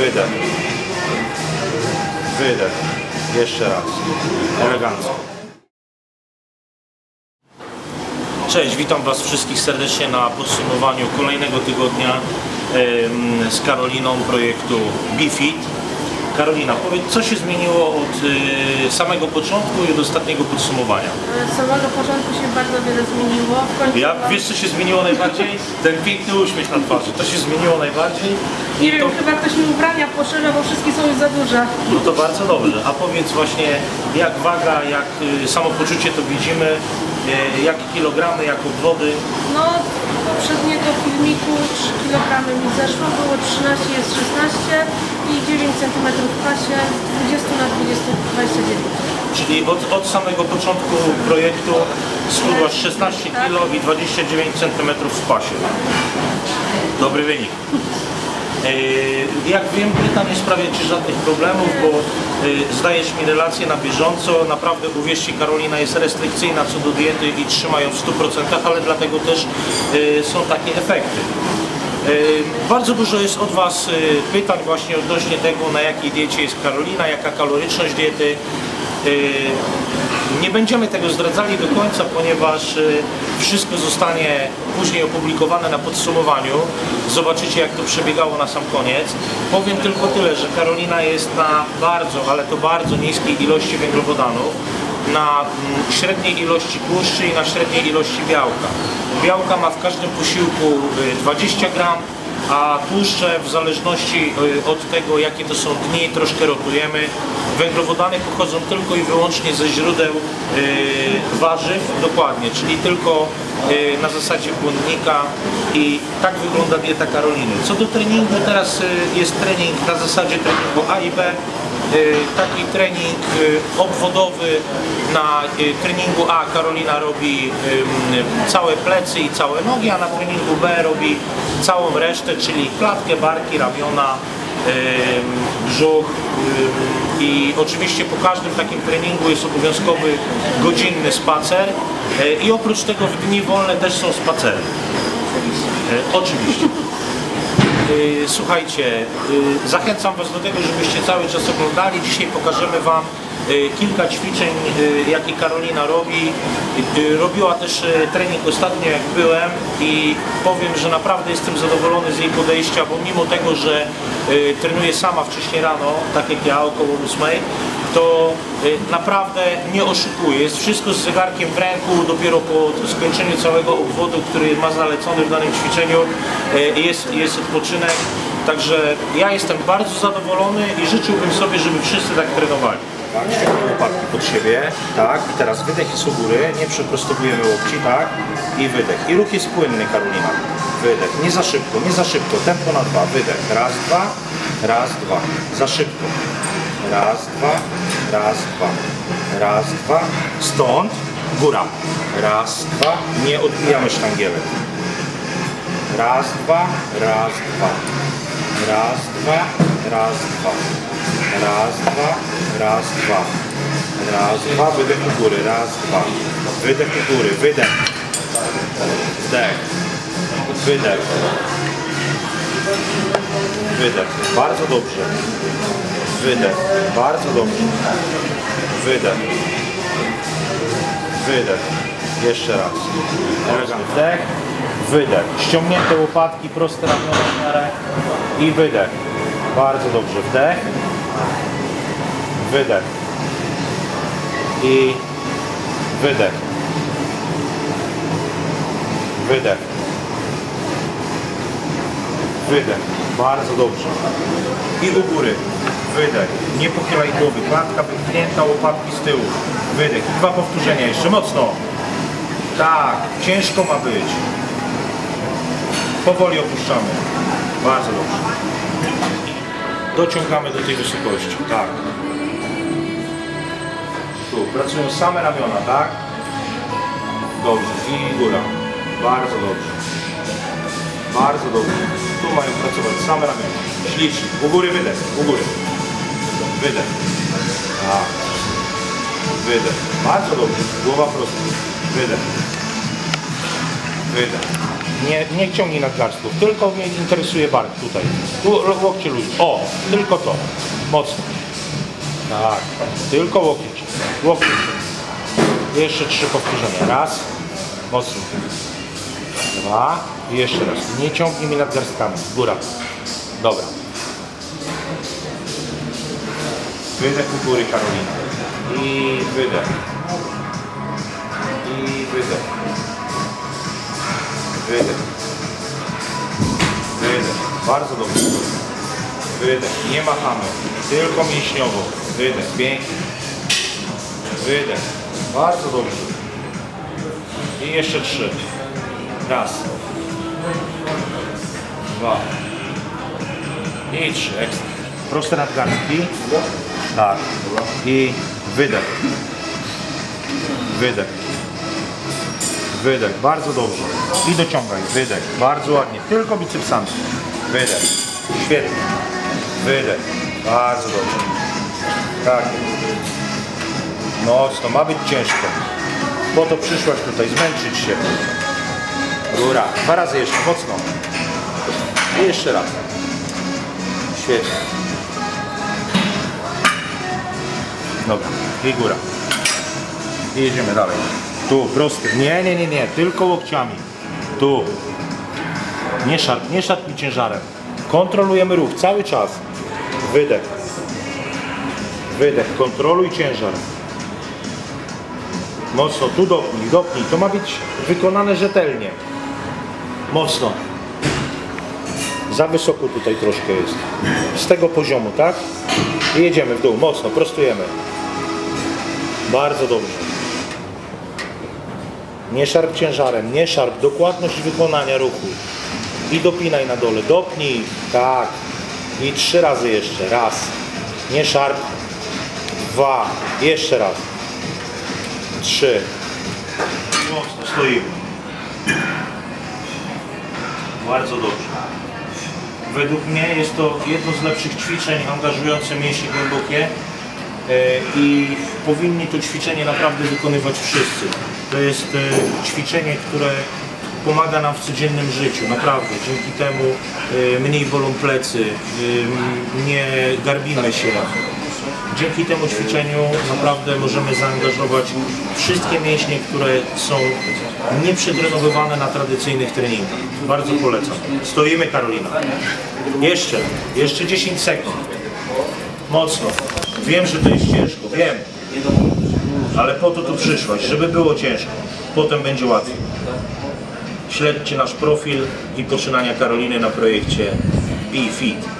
Wydech. Wydech. Jeszcze raz. Elegancko. Cześć, witam Was wszystkich serdecznie na podsumowaniu kolejnego tygodnia z Karoliną projektu BeFit. Karolina, powiedz, co się zmieniło od y, samego początku i od ostatniego podsumowania? Z samego początku się bardzo wiele zmieniło. Ja, mam- wiesz co się zmieniło najbardziej? Ten piękny uśmiech na twarzy. To się zmieniło najbardziej. Nie I wiem, to, chyba ktoś mi ubrania poszerza, bo wszystkie są już za duże. no to bardzo dobrze. A powiedz właśnie, jak waga, jak y, samopoczucie to widzimy, y, jak kilogramy, jak obwody. No, poprzedniego filmiku 3 kg mi zeszło, było 13, jest 16 i 9 cm w pasie, z 20 na 20, 29. Czyli od, od samego początku projektu schudłaś 16 kg i 29 cm w pasie. Dobry wynik. Yy, Jak wiem, dieta nie sprawia Ci żadnych problemów, bo yy, zdajesz mi relacje na bieżąco. Naprawdę, uwierzcie, Karolina jest restrykcyjna co do diety i trzyma ją w 100%, ale dlatego też yy, są takie efekty. Yy, Bardzo dużo jest od Was yy, pytań właśnie odnośnie tego, na jakiej diecie jest Karolina, jaka kaloryczność diety. Yy, Nie będziemy tego zdradzali do końca, ponieważ wszystko zostanie później opublikowane na podsumowaniu. Zobaczycie jak to przebiegało na sam koniec. Powiem tylko tyle, że Karolina jest na bardzo, ale to bardzo niskiej ilości węglowodanów na mm, średniej ilości tłuszczy i na średniej ilości białka. Białka ma w każdym posiłku y, 20 gram, a tłuszcze w zależności y, od tego jakie to są dni troszkę rotujemy. Węglowodany pochodzą tylko i wyłącznie ze źródeł y, warzyw, dokładnie, czyli tylko y, na zasadzie błonnika i tak wygląda dieta Karoliny. Co do treningu, teraz y, jest trening na zasadzie treningu A i B. Y, Taki trening y, obwodowy na y, treningu A Karolina robi całe plecy i całe nogi, a na treningu B robi całą resztę, czyli klatkę, barki, ramiona, brzuch i oczywiście po każdym takim treningu jest obowiązkowy godzinny spacer i oprócz tego w dni wolne też są spacery. Oczywiście. Y, Słuchajcie, y, zachęcam Was do tego, żebyście cały czas oglądali. Dzisiaj pokażemy Wam y, kilka ćwiczeń, jakie Karolina robi. Robiła też trening ostatnio jak byłem i powiem, że naprawdę jestem zadowolony z jej podejścia, bo mimo tego, że trenuje sama wcześniej rano, tak jak ja, około 8, to y, naprawdę nie oszukuje. Jest wszystko z zegarkiem w ręku, dopiero po skończeniu całego obwodu, który ma zalecony w danym ćwiczeniu, y, jest, jest odpoczynek. Także ja jestem bardzo zadowolony i życzyłbym sobie, żeby wszyscy tak trenowali. Tak, ściągamy łopatki pod siebie, tak, i teraz wydech jest u góry, nie przeprostowujemy łokci, tak, i wydech. I ruch jest płynny, Karolina. Wydech, nie za szybko, nie za szybko, tempo na dwa, wydech, raz, dwa, raz, dwa, za szybko. Raz, dwa, raz, dwa, raz, dwa, stąd, góra. Raz, dwa, nie odbijamy sztangielek. Raz, dwa, raz, dwa. Raz, dwa, raz, dwa. Raz, dwa, raz, dwa. Raz, dwa, wydech u góry, raz, dwa. Wydech u góry, wydech. Wdech. Wydech. Wydech. Bardzo dobrze. Wydech. Bardzo dobrze. Wydech. Wydech. Jeszcze raz. Wdech. Wydech. Ściągnięte łopatki, proste ramiona w miarę. I wydech. Bardzo dobrze. Wdech. Wydech. I wydech. Wydech. Wydech. Bardzo dobrze. I u góry. Wydech. Nie pochylaj głowy. Klatka wypchnięta, łopatki z tyłu. Wydech. Dwa powtórzenia jeszcze. Mocno. Tak. Ciężko ma być. Powoli opuszczamy. Bardzo dobrze. Dociągamy do tej wysokości. Tak. Tu. Pracują same ramiona, tak? Dobrze. I góra. Bardzo dobrze. Bardzo dobrze. Tu mają pracować same ramiona. Ślicznie. U góry wydech. U góry. Wydech. Tak. Wydech. Bardzo dobrze. Głowa prosta. Wydech. Wydech. Nie, nie ciągnij nadgarstków, tylko mnie interesuje bark tutaj. Tu łokcie luźno. O, tylko to. Mocno. Tak, tylko łokieć. Łokieć. Jeszcze trzy powtórzenia. Raz. Mocno. Dwa. I jeszcze raz. Nie ciągnij mi nadgarstkami. Góra. Dobra. Wydech u góry Karolina. I wydech. I wydech. Wydech. Wydech. Bardzo dobrze. Wydech. Nie machamy. Tylko mięśniowo. Wydech. Pięknie. Wydech. Bardzo dobrze. I jeszcze trzy. Raz. Dwa. I trzy. Ekstra. Proste nadgarstki. Tak. I wydech. Wydech. Wydech. Bardzo dobrze. I dociągaj. Wydech. Bardzo ładnie. Tylko bicepsami. Wydech. Świetnie. Wydech. Bardzo dobrze. Tak. Mocno. Ma być ciężko. Po to przyszłaś tutaj. Zmęczyć się. Góra. Dwa razy jeszcze. Mocno. I jeszcze raz. Świetnie. Dobra. I góra. I jedziemy dalej. Tu, prosty. Nie, nie, nie, nie. Tylko łokciami. Tu. Nie szarp, nie szarp mi ciężarem. Kontrolujemy ruch cały czas. Wydech. Wydech. Kontroluj ciężar. Mocno. Tu dopnij, dopnij. To ma być wykonane rzetelnie. Mocno. Za wysoko tutaj troszkę jest. Z tego poziomu, tak? I jedziemy w dół. Mocno. Prostujemy. Bardzo dobrze. Nie szarp ciężarem, nie szarp. Dokładność wykonania ruchu. I dopinaj na dole. Dopnij. Tak. I trzy razy jeszcze. Raz. Nie szarp. Dwa. Jeszcze raz. Trzy. Mocno stoimy. Bardzo dobrze. Według mnie jest to jedno z lepszych ćwiczeń angażujące mięśnie głębokie e, i powinni to ćwiczenie naprawdę wykonywać wszyscy. To jest e, ćwiczenie, które pomaga nam w codziennym życiu, naprawdę. Dzięki temu e, mniej bolą plecy, nie garbimy się. Dzięki temu ćwiczeniu naprawdę możemy zaangażować wszystkie mięśnie, które są nieprzetrenowywane na tradycyjnych treningach. Bardzo polecam. Stoimy Karolina. Jeszcze, jeszcze 10 sekund. Mocno. Wiem, że to jest ciężko, wiem. Ale po to tu przyszłaś, żeby było ciężko. Potem będzie łatwiej. Śledźcie nasz profil i poczynania Karoliny na projekcie Be Fit.